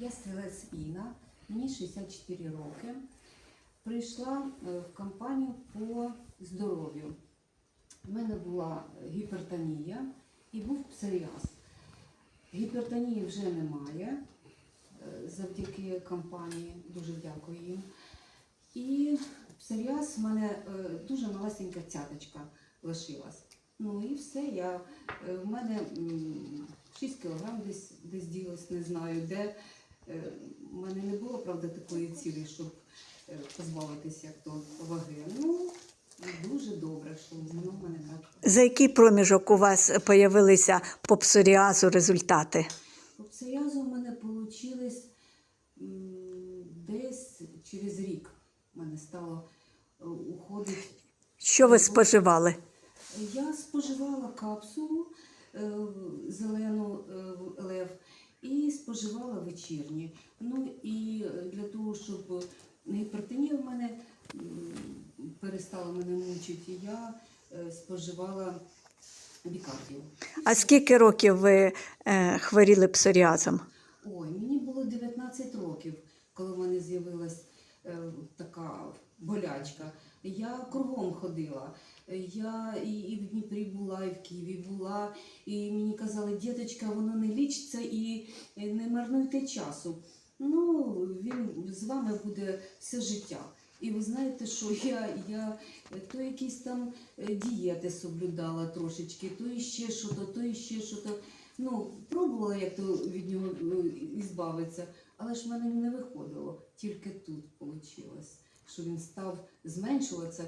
Я стрілець Інна, мені 64 роки. Прийшла е, в кампанію по здоров'ю. У мене була гіпертонія і був псоріаз. Гіпертонії вже немає е, завдяки кампанії, дуже дякую їм. І псоріаз в мене е, дуже малесенька цяточка лишилась. Ну і все. Я, в мене 6 кілограм десь, десь ділось, не знаю де. Е, У мене не було, правда, такої цілі, щоб е, позбавитися як то ваги. Ну, дуже добре, що воно в мене так. За який проміжок у вас появилися по псоріазу результати? По псоріазу в мене вийшло десь через рік. У мене стало е, уходить. Що ви споживали? Я споживала капсулу е, зелену е, лев і споживала вечірні. Ну і е, для того, щоб гіпертонія в мене перестала мене мучити, я е, споживала бікардію. А скільки років ви е, хворіли псоріазом? Ой, мені було 19 років, коли в мене з'явилась е, така болячка. Я кругом ходила. Я і, в Дніпрі була, і в Києві була. І мені казали, діточка, воно не лічиться і е, не марнуйте часу. Ну, він з вами буде все життя. І ви знаєте, що я, я е, то якісь там е, дієти соблюдала трошечки, то іще що то, то іще що то. Ну, пробувала як то від нього е, ізбавитися, але ж в мене не виходило. Тільки тут вийшло, що він став зменшуватися.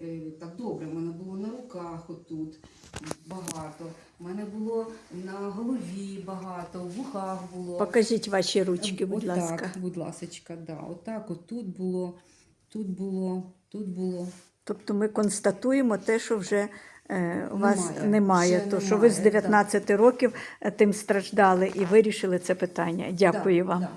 Е, Так добре, в мене було на руках отут багато, в мене було на голові багато, в вухах було. Покажіть ваші ручки, будь Отак, ласка. будь ласочка, да. Отак, от тут було, тут було, тут було. Тобто ми констатуємо те, що вже е, у вас Немає. немає, Ще то що ви з немає, 19 років е, тим страждали і вирішили це питання. Дякую Да, вам. да.